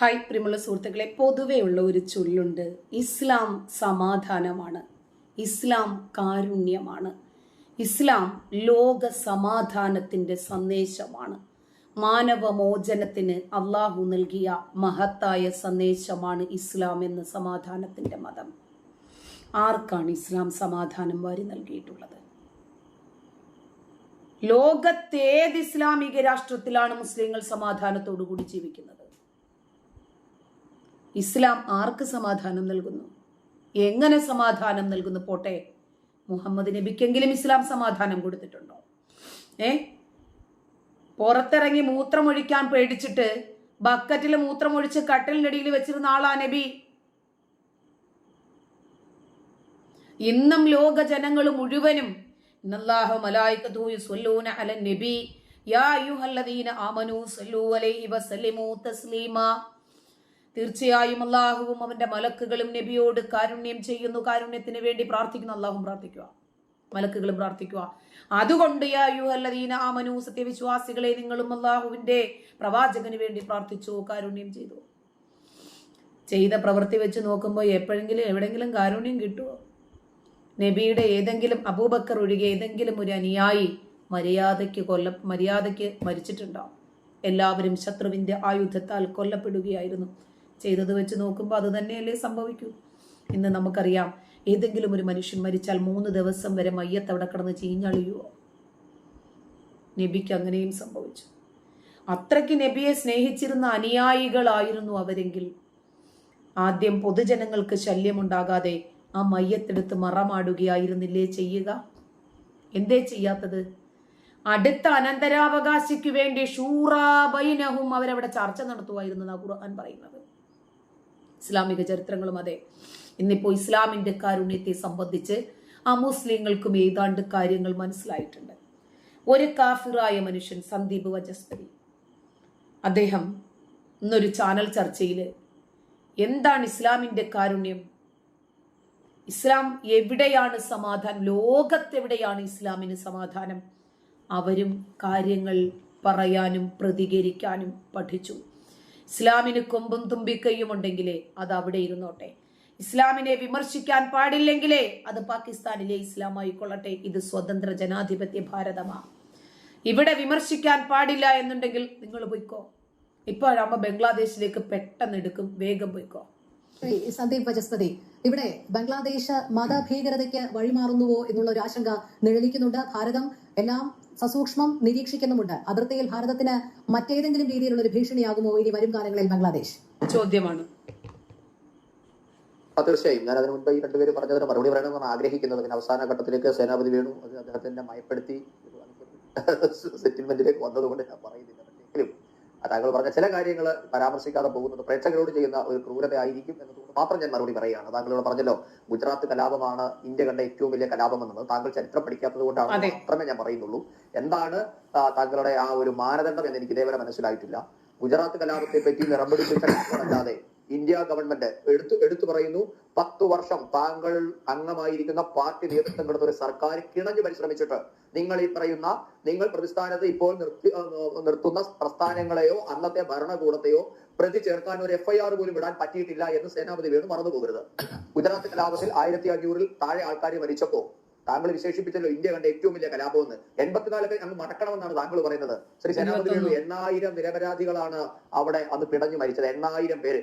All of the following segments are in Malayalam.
ഹായ് പ്രിയമുള്ള സുഹൃത്തുക്കളെ പൊതുവെയുള്ള ഒരു ചൊല്ലുണ്ട്. ഇസ്ലാം സമാധാനമാണ്. ഇസ്ലാം കാരുണ്യമാണ്. ഇസ്ലാം ലോക സമാധാനത്തിന്റെ സന്ദേശമാണ്. മാനവമോചനത്തിന് അള്ളാഹു നൽകിയ മഹത്തായ സന്ദേശമാണ് ഇസ്ലാം എന്ന സമാധാനത്തിന്റെ മതം. ആർക്കാണ് ഇസ്ലാം സമാധാനം വാരി നൽകിയിട്ടുള്ളത്? ലോകത്തേത് ഇസ്ലാമിക രാഷ്ട്രത്തിലാണ് മുസ്ലിങ്ങൾ സമാധാനത്തോടു കൂടി ജീവിക്കുന്നത്. ഇസ്ലാം ആർക്ക് സമാധാനം നൽകുന്നു? എങ്ങനെ സമാധാനം നൽകുന്നു പോട്ടെ? മുഹമ്മദ് നബിക്കെങ്കിലും ഇസ്ലാം സമാധാനം കൊടുത്തിട്ടുണ്ടോ? ഏ? പുറത്തിറങ്ങി മൂത്രമൊഴിക്കാൻ പേടിച്ചിട്ട് ബക്കറ്റിൽ മൂത്രമൊഴിച്ച് കട്ടലിനടിയിൽ വെച്ചിരുന്ന ആളാ നബി. ഇന്നും ലോക ജനങ്ങൾ മുഴുവനും ഇന്നല്ലാഹു നബി. യാ അയ്യുഹല്ലദീന ആമനു അലൈഹി തസ്ലീമാ. തീർച്ചയായും അള്ളാഹുവും അവന്റെ മലക്കുകളും നബിയോട് കാരുണ്യം ചെയ്യുന്നു കാരുണ്യത്തിന് വേണ്ടി പ്രാർത്ഥിക്കുന്നു അള്ളാഹും പ്രാർത്ഥിക്കുക മലക്കുകളും പ്രാർത്ഥിക്കുക. അതുകൊണ്ട് യാ യുഹല്ലദീന ആമനു സത്യവിശ്വാസികളെ നിങ്ങളും അള്ളാഹുവിന്റെ പ്രവാചകന് വേണ്ടി പ്രാർത്ഥിച്ചു കാരുണ്യം ചെയ്തു. ചെയ്ത പ്രവൃത്തി വെച്ച് നോക്കുമ്പോൾ എപ്പോഴെങ്കിലും എവിടെങ്കിലും കാരുണ്യം കിട്ടുമോ നബിയുടെ ഏതെങ്കിലും അബൂബക്കർ ഒഴികെ ഏതെങ്കിലും ഒരു അനുയായി മര്യാദയ്ക്ക് കൊല്ല മര്യാദയ്ക്ക് മരിച്ചിട്ടുണ്ടാവും. എല്ലാവരും ശത്രുവിന്റെ ആയുധത്താൽ കൊല്ലപ്പെടുകയായിരുന്നു. ചെയ്തത് വെച്ച് നോക്കുമ്പോൾ അത് തന്നെയല്ലേ സംഭവിക്കൂ. ഇന്ന് നമുക്കറിയാം ഏതെങ്കിലും ഒരു മനുഷ്യൻ മരിച്ചാൽ മൂന്ന് ദിവസം വരെ മയ്യത്ത് അവിടെ കിടന്ന് ചീഞ്ഞളിയുവോ? നബിക്ക് അങ്ങനെയും സംഭവിച്ചു. അത്രയ്ക്ക് നബിയെ സ്നേഹിച്ചിരുന്ന അനുയായികളായിരുന്നു അവരെങ്കിൽ. ആദ്യം പൊതുജനങ്ങൾക്ക് ശല്യമുണ്ടാകാതെ ആ മയ്യത്തെടുത്ത് മറമാടുകയായിരുന്നില്ലേ ചെയ്യുക? എന്തേ ചെയ്യാത്തത്? അടുത്ത അനന്തരാവകാശിക്ക് വേണ്ടി ഷൂറാബൈനഹും അവരവിടെ ചർച്ച നടത്തുമായിരുന്നു ഖുർആൻ പറയുന്നത്. ഇസ്ലാമിക ചരിത്രങ്ങളും അതെ. ഇന്നിപ്പോ ഇസ്ലാമിന്റെ കാരുണ്യത്തെ സംബന്ധിച്ച് ആ മുസ്ലിങ്ങൾക്കും ഏതാണ്ട് കാര്യങ്ങൾ മനസ്സിലായിട്ടുണ്ട്. ഒരു കാഫിറായ മനുഷ്യൻ സന്ദീപ് വജസ്പതി. അദ്ദേഹം ഇന്നൊരു ചാനൽ ചർച്ചയിൽ എന്താണ് ഇസ്ലാമിന്റെ കാരുണ്യം? ഇസ്ലാം എവിടെയാണ് സമാധാനം? ലോകത്തെവിടെയാണ് ഇസ്ലാമിന് സമാധാനം? അവരും കാര്യങ്ങൾ പറയാനും പ്രതികരിക്കാനും പഠിച്ചു. ഇസ്ലാമിന് കൊമ്പും തുമ്പിക്കൈയും ഉണ്ടെങ്കിലേ അത് അവിടെ ഇരുന്നോട്ടെ. ഇസ്ലാമിനെ വിമർശിക്കാൻ പാടില്ലെങ്കിലേ അത് പാകിസ്ഥാനിലെ ഇസ്ലാമായി കൊള്ളട്ടെ ഇത് സ്വതന്ത്ര ജനാധിപത്യ ഭാരതമാ. ഇവിടെ വിമർശിക്കാൻ പാടില്ല എന്നുണ്ടെങ്കിൽ നിങ്ങൾ പോയിക്കോ. ഇപ്പോഴാകുമ്പോ ബംഗ്ലാദേശിലേക്ക് പെട്ടെന്ന് എടുക്കും. വേഗം പോയിക്കോ. സന്ദീപ് വജസ്പതി ഇവിടെ ബംഗ്ലാദേശ് മതഭീകരതയ്ക്ക് വഴിമാറുന്നുവോ എന്നുള്ള ഒരു ആശങ്ക നിഴലിക്കുന്നുണ്ട്. ഭാരതം എല്ലാം സസൂക്ഷ്മം നിരീക്ഷിക്കുന്നുമുണ്ട്. അതിർത്തിയിൽ ഭാരതത്തിന് മറ്റേതെങ്കിലും രീതിയിലുള്ള ഒരു ഭീഷണിയാകുമോ ഇനി വരും കാലങ്ങളിൽ ബംഗ്ലാദേശ്? ചോദ്യമാണ്. തീർച്ചയായും. ഞാൻ അതിനു മുൻപ് ഈ രണ്ടുപേര് പറഞ്ഞതിന് മറുപടി പറയണമെന്നാണ് ആഗ്രഹിക്കുന്നത്. പിന്നെ അവസാന ഘട്ടത്തിലേക്ക് സേനാപതി വേണു. അത് അദ്ദേഹത്തിന്റെ മയപ്പെടുത്തി. സെറ്റിൽമെന്റിലേക്ക് വന്നതുകൊണ്ട് ഞാൻ പറയുന്നില്ല. പക്ഷേ താങ്കൾ പറഞ്ഞ ചില കാര്യങ്ങൾ പരാമർശിക്കാതെ പോകുന്നത് പ്രേക്ഷകരോട് ചെയ്യുന്ന ഒരു ക്രൂരത ആയിരിക്കും എന്നതുകൊണ്ട് മാത്രം ഞാൻ മറുപടി പറയുകയാണ്. താങ്കളോട് പറഞ്ഞല്ലോ ഗുജറാത്ത് കലാപമാണ് ഇന്ത്യ കണ്ട ഏറ്റവും വലിയ കലാപം എന്നത് താങ്കൾ ചരിത്രം പഠിക്കാത്തത് കൊണ്ടാണ് മാത്രമേ ഞാൻ പറയുന്നുള്ളൂ. എന്താണ് താങ്കളുടെ ആ ഒരു മാനദണ്ഡം എന്ന് എനിക്ക് ഇതേവരെ മനസ്സിലായിട്ടില്ല. ഗുജറാത്ത് കലാപത്തെ പറ്റി നിറംപിടിപ്പിച്ച കണക്കല്ലാതെ ഇന്ത്യ ഗവൺമെന്റ് എടുത്തു എടുത്തു പറയുന്നു. പത്തു വർഷം താങ്കൾ അംഗമായിരിക്കുന്ന പാർട്ടി നേതൃത്വം കിടന്ന ഒരു സർക്കാർ കിണഞ്ഞു പരിശ്രമിച്ചിട്ട് നിങ്ങൾ ഈ പറയുന്ന നിങ്ങൾ പ്രതിസ്ഥാനത്ത് ഇപ്പോൾ നിർത്തി നിർത്തുന്ന പ്രസ്ഥാനങ്ങളെയോ അന്നത്തെ ഭരണകൂടത്തെയോ പ്രതി ചേർക്കാൻ ഒരു എഫ്ഐആർ പോലും വിടാൻ പറ്റിയിട്ടില്ല എന്ന് സേനാപതി വേണു മറന്നു പോകരുത് ഗുജറാത്ത് കലാപത്തിൽ ആയിരത്തി അഞ്ഞൂറിൽ താഴെ ആൾക്കാർ മരിച്ചപ്പോ താങ്കൾ വിശേഷിപ്പിച്ചല്ലോ ഇന്ത്യ കണ്ട ഏറ്റവും വലിയ കലാപം എന്ന് എൺപത്തിനാലൊക്കെ അങ്ങ് മടക്കണമെന്നാണ് താങ്കൾ പറയുന്നത്. ശ്രീ സേനാപതി വേണു എണ്ണായിരം നിരപരാധികളാണ് അവിടെ അത് പിടഞ്ഞു മരിച്ചത്. എണ്ണായിരം പേര്.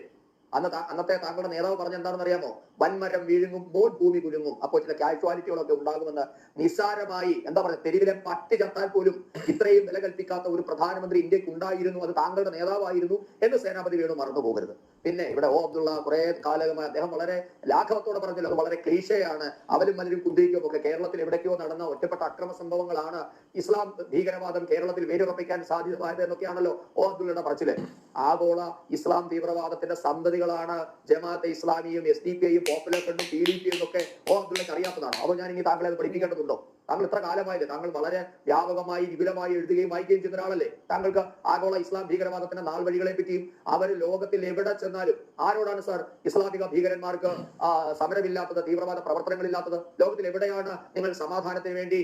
അന്ന് അന്നത്തെ താങ്കളുടെ നേതാവ് പറഞ്ഞ എന്താണെന്ന് അറിയാമോ വൻമരം വീഴുങ്ങുമ്പോൾ ഭൂമി കുലുങ്ങും. അപ്പോൾ ചില കാഷ്വാലിറ്റികളൊക്കെ ഉണ്ടാകുമെന്ന് നിസ്സാരമായി എന്താ പറയുക തെരുവിലെ പട്ടി ചത്താൽ പോലും ഇത്രയും വില കൽപ്പിക്കാത്ത ഒരു പ്രധാനമന്ത്രി ഇന്ത്യയ്ക്ക് ഉണ്ടായിരുന്നു അത് താങ്കളുടെ നേതാവായിരുന്നു എന്ന് സേനാപതി വേണു മറന്നു പോകരുത് പിന്നെ ഇവിടെ ഓ അബ്ദുള്ള കുറെ കാലകമായി അദ്ദേഹം വളരെ ലാഘവത്തോടെ പറഞ്ഞല്ലോ അത് വളരെ ക്ലീശയാണ്. അവരും മലരും കുന്തിരിക്കും ഒക്കെ കേരളത്തിൽ എവിടേക്കോ നടന്ന ഒറ്റപ്പെട്ട അക്രമ സംഭവങ്ങളാണ് ഇസ്ലാം ഭീകരവാദം കേരളത്തിൽ വേരുറപ്പിക്കാൻ സാധ്യതമായത് എന്നൊക്കെയാണല്ലോ ഓ അബ്ദുള്ളയുടെ പറച്ചിൽ. ആഗോള ഇസ്ലാം തീവ്രവാദത്തിന്റെ സന്തതികളാണ് ജമാഅത്തെ ഇസ്ലാമിയും എസ് ഡി പി ഐയും പോപ്പുലർ ഫ്രണ്ടും പി ഡി പിയും ഒക്കെ ഓ അബ്ദുള്ളക്ക് അറിയാത്തതാണ്. അപ്പോൾ ഞാൻ ഇനി താങ്കളെ അത് പഠിപ്പിക്കേണ്ടതുണ്ടോ? താങ്കൾ ഇത്ര കാലമായില്ലേ? താങ്കൾ വളരെ വ്യാപകമായി വിപുലമായി എഴുതുകയും വായിക്കുകയും ചെയ്യുന്ന ഒരാളല്ലേ? താങ്കൾക്ക് ആഗോള ഇസ്ലാം ഭീകരവാദത്തിന്റെ നാൾ വഴികളെ പറ്റിയും അവർ ലോകത്തിൽ എവിടെ ചെന്നാലും ആരോടാണ് സാർ ഇസ്ലാമിക ഭീകരന്മാർക്ക് സമരമില്ലാത്തത് തീവ്രവാദ പ്രവർത്തനങ്ങളില്ലാത്തത്? ലോകത്തിൽ എവിടെയാണ് നിങ്ങൾ സമാധാനത്തിന് വേണ്ടി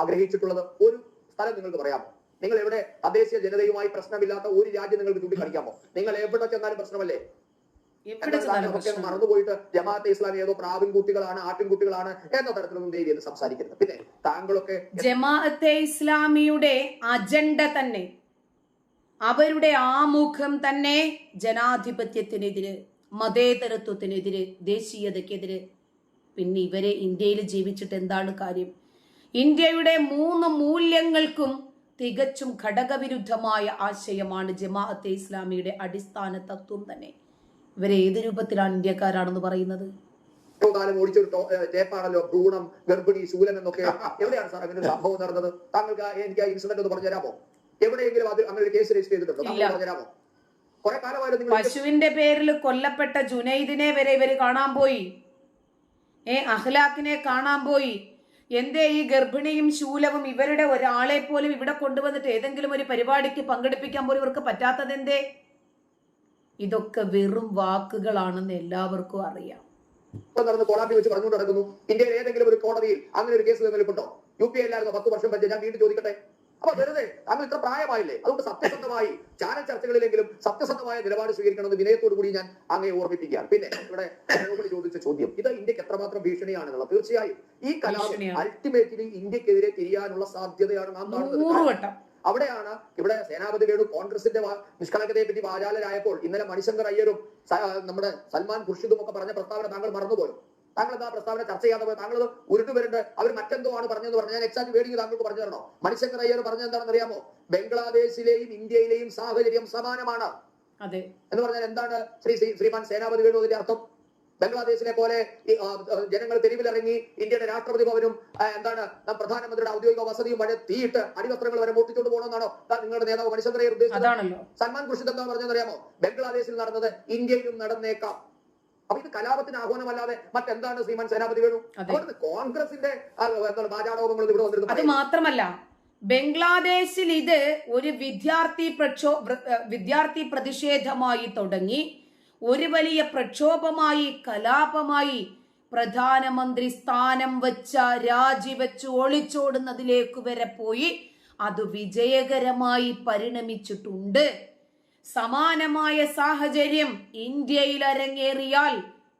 ആഗ്രഹിച്ചിട്ടുള്ളത്? ഒരു സ്ഥലം നിങ്ങൾക്ക് പറയാമോ? നിങ്ങൾ എവിടെ തദ്ദേശീയ ജനതയുമായി പ്രശ്നമില്ലാത്ത ഒരു രാജ്യം നിങ്ങൾക്ക് ചൂണ്ടിക്കാണിക്കാമോ? നിങ്ങൾ എവിടെ ചെന്നാലും പ്രശ്നമല്ലേ? മറന്നുപോയിട്ട് ജമാഅത്തെ ഇസ്ലാമി ഏതോ പ്രാവിൻകുട്ടികളാണ് ആട്ടിൻകുട്ടികളാണ് എന്ന തരത്തിലൊന്നും ധൈര്യം സംസാരിക്കരുത്. പിന്നെ താങ്കളൊക്കെ ജമാഅത്തെ ഇസ്ലാമിയുടെ അജണ്ട തന്നെ അവരുടെ ആമുഖം തന്നെ ജനാധിപത്യത്തിനെതിരെ മതേതരത്വത്തിനെതിരെ ദേശീയതക്കെതിരെ പിന്നെ ഇവരെ ഇന്ത്യയിൽ ജീവിച്ചിട്ട് എന്താണ് കാര്യം? ഇന്ത്യയുടെ മൂന്ന് മൂല്യങ്ങൾക്കും തികച്ചും ഘടകവിരുദ്ധമായ ആശയമാണ് ജമാഅത്തെ ഇസ്ലാമിയുടെ അടിസ്ഥാന തത്വം തന്നെ. ഇവരെ ഏത് രൂപത്തിലാണ് ഇന്ത്യക്കാരാണെന്ന് പറയുന്നത്? കാലം ഓടിച്ചൊരു ടേപ്പാണല്ലോ ഭ്രൂണം ഗർഭിണി ശൂലം എന്നൊക്കെ. എവിടെയാണ് സാർ അങ്ങനെ ഒരു സംഭവം നടന്നത്? താങ്കൾക്ക് എനിക്ക് ആ ഇൻസിഡന്റ് ഒന്ന് പറഞ്ഞുതരാമോ എവിടെയെങ്കിലും അത് അങ്ങനെ ഒരു കേസ് രജിസ്റ്റർ ചെയ്തിട്ടുണ്ടോ. പറഞ്ഞുതരാമോ കുറെ കാലമായിരുന്നു പശുവിന്റെ പേരിൽ കൊല്ലപ്പെട്ട ജുനൈദിനെ വരെ ഇവർ കാണാൻ പോയി. ഏ അഹ്ലാഖിനെ കാണാൻ പോയി. എന്തേ ഈ ഗർഭിണിയും ശൂലവും ഇവരുടെ ഒരാളെ പോലും ഇവിടെ കൊണ്ടുവന്നിട്ട് ഏതെങ്കിലും ഒരു പരിപാടിക്ക് പങ്കെടുപ്പിക്കാൻ പോലും ഇവർക്ക് പറ്റാത്തത് എന്തേ ഇതൊക്കെ വെറും വാക്കുകളാണെന്ന് എല്ലാവർക്കും അറിയാം. നടന്ന് കോടാമ്പി വെച്ച് പറഞ്ഞുകൊണ്ട് നടക്കുന്നു. ഇന്ത്യയിൽ ഏതെങ്കിലും ഒരു കോടതിയിൽ അങ്ങനെ ഒരു കേസ് നിലനിൽപ്പുണ്ടോ? യു പി അല്ലായിരുന്നു? പത്ത് വർഷം പറ്റി ഞാൻ വീണ്ടും ചോദിക്കട്ടെ? അപ്പൊ വെറുതെ താങ്കൾ ഇത്ര പ്രായമായില്ലേ? അതുകൊണ്ട് സത്യസന്ധമായി ചാനൽ ചർച്ചകളിലെങ്കിലും സത്യസന്ധമായ നിലപാട് സ്വീകരിക്കണമെന്ന് വിനയത്തോടു കൂടി ഞാൻ അങ്ങേ ഓർമ്മിപ്പിക്കുകയാണ്. പിന്നെ ഇവിടെ ചോദിച്ച ചോദ്യം ഇത് ഇന്ത്യയ്ക്ക് എത്രമാത്രം ഭീഷണിയാണെന്നുള്ള തീർച്ചയായും ഈ കലാപം. അൾട്ടിമേറ്റ്ലി ഇന്ത്യക്കെതിരെ തിരിയാനുള്ള സാധ്യതയാണ് നാം കാണുന്നത്. അവിടെയാണ് ഇവിടെ സേനാപതി വേണു കോൺഗ്രസിന്റെ നിഷ്കളങ്കതയെ പറ്റി വാചാലരായപ്പോൾ ഇന്നലെ മണിശങ്കർ അയ്യരും നമ്മുടെ സൽമാൻ ഖുർഷിദും ഒക്കെ പറഞ്ഞ പ്രസ്താവന താങ്കൾ മറന്നുപോയോ. താങ്കൾ എന്താ പ്രസ്താവന ചർച്ച ചെയ്യാതെ പോയി താങ്കൾ ഉരുട്ടുവരുണ്ട് അവർ മറ്റെന്തോ ആണ് പറഞ്ഞതെന്ന് പറഞ്ഞു. ഞാൻ എക്സാക്ട് വേടിക്ക് താങ്കൾക്ക് പറഞ്ഞു തരണോ? മണിശങ്കർ അയ്യർ പറഞ്ഞത് എന്താണെന്ന് അറിയാമോ? ബംഗ്ലാദേശിലെയും ഇന്ത്യയിലെയും സാഹചര്യം സമാനമാണ്. അതെ. എന്ന് പറഞ്ഞാൽ എന്താണ് ശ്രീ- ശ്രീമാൻ സേനാപതി വേണു അതിന്റെ അർത്ഥം? ബംഗ്ലാദേശിലെ പോലെ ജനങ്ങൾ തെരുവിലിറങ്ങി ഇന്ത്യയുടെ രാഷ്ട്രപതി ഭവനും എന്താണ് പ്രധാനമന്ത്രിയുടെ ഔദ്യോഗിക വസതിയും വഴി തീയിട്ട് അടിവസ്ത്രങ്ങൾ വരെ മൂട്ടിച്ചോണ്ട് പോകണമെന്നാണോ നിങ്ങളുടെ നേതാവ് മണിശങ്കരയെ ഉദ്ദേശിച്ചത്? സൽമാൻ ഖുർഷിദ് എന്താ പറഞ്ഞതെന്ന് അറിയാമോ ബംഗ്ലാദേശിൽ നടന്നത് ഇന്ത്യയിലും നടന്നേക്കാം. അപ്പൊ ഇത് കലാപത്തിന് ആഹ്വാനമല്ലാതെ മറ്റെന്താണ് ശ്രീമാൻ സേനാപതി വേണു. അതുകൊണ്ട് കോൺഗ്രസിന്റെ വാചാടോപങ്ങൾ ഇവിടെ വന്നിരുന്നു. അത് മാത്രമല്ല ബംഗ്ലാദേശിൽ ഇത് ഒരു വിദ്യാർത്ഥി പ്രക്ഷോ വിദ്യാർത്ഥി പ്രതിഷേധമായി തുടങ്ങി. ഒരു വലിയ പ്രക്ഷോഭമായി കലാപമായി പ്രധാനമന്ത്രി സ്ഥാനം വെച്ച രാജിവെച്ച് ഒളിച്ചോടുന്നതിലേക്ക് വരെ പോയി അത് വിജയകരമായി പരിണമിച്ചിട്ടുണ്ട്. സമാനമായ സാഹചര്യം ഇന്ത്യയിൽ അരങ്ങേറിയാൽ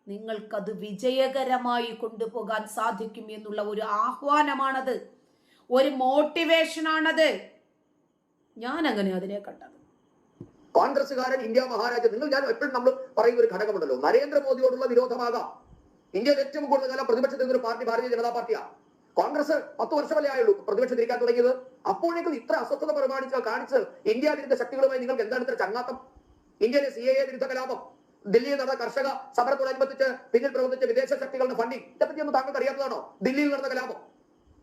നിങ്ങൾക്കത് വിജയകരമായി കൊണ്ടുപോകാൻ സാധിക്കും എന്നുള്ള ഒരു ആഹ്വാനമാണത്. ഒരു മോട്ടിവേഷനാണത് ഞാൻ അങ്ങനെ അതിനെ കണ്ടത്. കോൺഗ്രസ്സുകാരൻ ഇന്ത്യ മഹാരാജ്യം നിങ്ങൾ ഞാൻ എപ്പോഴും നമ്മൾ പറയുന്ന ഒരു ഘടകമുണ്ടല്ലോ. നരേന്ദ്രമോദിയോടുള്ള വിരോധമാകാം. ഇന്ത്യയിൽ ഏറ്റവും കൂടുതൽ കാലം പ്രതിപക്ഷത്തിൽ നിന്നൊരു പാർട്ടി ഭാരതീയ ജനതാ പാർട്ടിയാണ് കോൺഗ്രസ് പത്ത് വർഷമല്ലേ ആയുള്ളൂ പ്രതിപക്ഷത്തിരിക്കാൻ തുടങ്ങിയത്. അപ്പോഴേക്കും ഇത്ര അസ്വസ്ഥത പ്രമാണിച്ച് കാണിച്ച് ഇന്ത്യ വിരുദ്ധ ശക്തികളുമായി നിങ്ങൾക്ക് എന്താണ് ഇത്ര ചങ്ങാത്തം? ഇന്ത്യയിലെ സി എ വിരുദ്ധ കലാപം ദില്ലിയിൽ നടന്ന കർഷക സമരത്തോടനുബന്ധിച്ച് പിന്നിൽ പ്രവർത്തിച്ച വിദേശ ശക്തികളുടെ ഫണ്ടിങ് ഇതേപ്പറ്റിയൊന്നും താങ്കൾക്ക് അറിയാത്തതാണോ? ദില്ലിയിൽ നടന്ന കലാപം.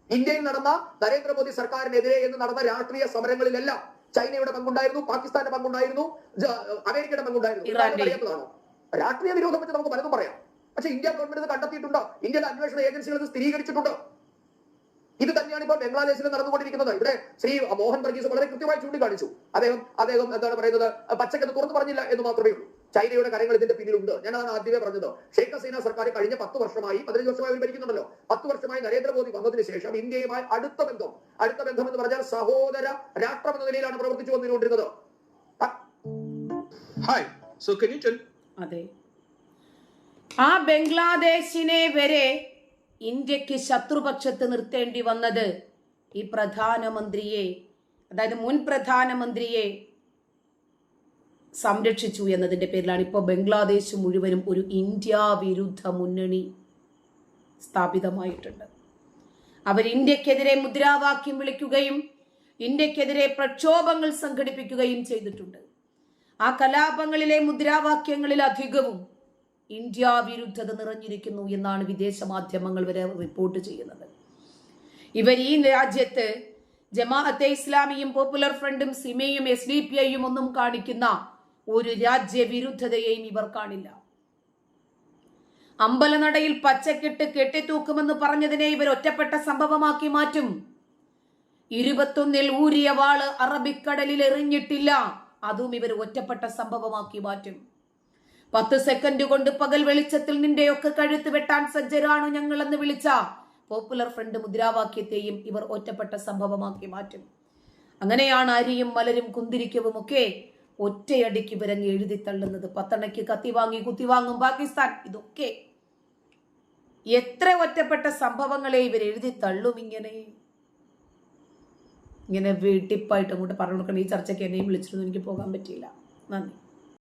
ഇന്ത്യയിൽ നടന്ന നരേന്ദ്രമോദി സർക്കാരിനെതിരെ എന്ന് നടന്ന രാഷ്ട്രീയ സമരങ്ങളിലെല്ലാം ചൈനയുടെ പങ്കുണ്ടായിരുന്നു പാകിസ്ഥാന്റെ പങ്കുണ്ടായിരുന്നു അമേരിക്കയുടെ പങ്കുണ്ടായിരുന്നു. അറിയാത്തതാണോ? രാഷ്ട്രീയ വിരോധം വെച്ച് നമുക്ക് പലതും പറയാം. പക്ഷെ ഇന്ത്യ ഗവൺമെന്റ് ഇത് കണ്ടെത്തിയിട്ടുണ്ടോ? ഇന്ത്യയുടെ അന്വേഷണ ഏജൻസികൾ ഇത് സ്ഥിരീകരിച്ചിട്ടുണ്ട്? ഇത് തന്നെയാണ് ഇപ്പോൾ ബംഗ്ലാദേശിൽ നടന്നുകൊണ്ടിരിക്കുന്നത്. ഇവിടെ ശ്രീ മോഹൻ വർഗീസ് വളരെ കൃത്യമായി ചൂണ്ടിക്കാണിച്ചു. അദ്ദേഹം അദ്ദേഹം എന്താണ് പറയുന്നത്? പച്ചക്കത് തുറന്നു പറഞ്ഞില്ല എന്ന് മാത്രമേ ഉള്ളൂ. ചൈനയുടെ കരങ്ങൾ ഇതിന്റെ പിന്നിലുണ്ട്. ഞാനതാണ് ആദ്യമേ പറഞ്ഞത്. ഷെയ്ഖ് ഹസീന സർക്കാർ കഴിഞ്ഞ പത്ത് വർഷമായി പതിനഞ്ച് വർഷമായി അവർ ഭരിക്കുന്നുണ്ടല്ലോ. പത്ത് വർഷമായി നരേന്ദ്രമോദി വന്നതിന് ശേഷം ഇന്ത്യയുമായി അടുത്ത ബന്ധം അടുത്ത ബന്ധം എന്ന് പറഞ്ഞാൽ സഹോദര രാഷ്ട്രം എന്ന നിലയിലാണ് പ്രവർത്തിച്ചു വന്നുകൊണ്ടിരുന്നത് അ- സോ So യു അതെ. ആ ബംഗ്ലാദേശിനെ വരെ ഇന്ത്യയ്ക്ക് ശത്രുപക്ഷത്ത് നിർത്തേണ്ടി വന്നത് ഈ പ്രധാനമന്ത്രിയെ അതായത് മുൻ പ്രധാനമന്ത്രിയെ സംരക്ഷിച്ചു എന്നതിന്റെ പേരിലാണ് ഇപ്പോൾ ബംഗ്ലാദേശ് മുഴുവനും ഒരു ഇന്ത്യ വിരുദ്ധ മുന്നണി സ്ഥാപിതമായിട്ടുണ്ട്. അവർ ഇന്ത്യക്കെതിരെ മുദ്രാവാക്യം വിളിക്കുകയും ഇന്ത്യക്കെതിരെ പ്രക്ഷോഭങ്ങൾ സംഘടിപ്പിക്കുകയും ചെയ്തിട്ടുണ്ട്. ആ കലാപങ്ങളിലെ മുദ്രാവാക്യങ്ങളിൽ അധികവും ഇന്ത്യ വിരുദ്ധത നിറഞ്ഞിരിക്കുന്നു എന്നാണ് വിദേശ മാധ്യമങ്ങൾ വരെ റിപ്പോർട്ട് ചെയ്യുന്നത്. ഇവർ ഈ രാജ്യത്ത് ജമാഅത്തെ ഇസ്ലാമിയും പോപ്പുലർ ഫ്രണ്ടും സിമയും എസ് ഡി പി ഐയും ഒന്നും കാണിക്കുന്ന ഒരു രാജ്യവിരുദ്ധതയെയും ഇവർ കാണില്ല. അമ്പലനടയിൽ പച്ചക്കെട്ട് കെട്ടിത്തൂക്കുമെന്ന് പറഞ്ഞതിനെ ഇവർ ഒറ്റപ്പെട്ട സംഭവമാക്കി മാറ്റും. ഇരുപത്തൊന്നിൽ ഊരിയ വാൾ അറബിക്കടലിൽ എറിഞ്ഞിട്ടില്ല. അതും ഇവർ ഒറ്റപ്പെട്ട സംഭവമാക്കി മാറ്റും. പത്ത് സെക്കൻഡ് കൊണ്ട് പകൽ വെളിച്ചത്തിൽ നിന്റെയൊക്കെ കഴുത്ത് വെട്ടാൻ സജ്ജരാണോ ഞങ്ങളെന്ന് വിളിച്ച പോപ്പുലർ ഫ്രണ്ട് മുദ്രാവാക്യത്തെയും ഇവർ ഒറ്റപ്പെട്ട സംഭവമാക്കി മാറ്റും. അങ്ങനെയാണ് അരിയും മലരും കുന്തിരിക്കവും ഒക്കെ ഒറ്റയടിക്ക് വിരങ്ങി എഴുതി തള്ളുന്നത്. പത്തണയ്ക്ക് കത്തി വാങ്ങി കുത്തി വാങ്ങും പാകിസ്ഥാൻ. ഇതൊക്കെ എത്ര ഒറ്റപ്പെട്ട സംഭവങ്ങളെ ഇവർ എഴുതി തള്ളും ഇങ്ങനെ. ഇങ്ങനെ വീട്ടിപ്പായിട്ട് അങ്ങോട്ട് പറഞ്ഞു കൊടുക്കണം. ഈ ചർച്ചയ്ക്ക് എന്നെയും വിളിച്ചിരുന്നു. എനിക്ക് പോകാൻ പറ്റിയില്ല. നന്ദി.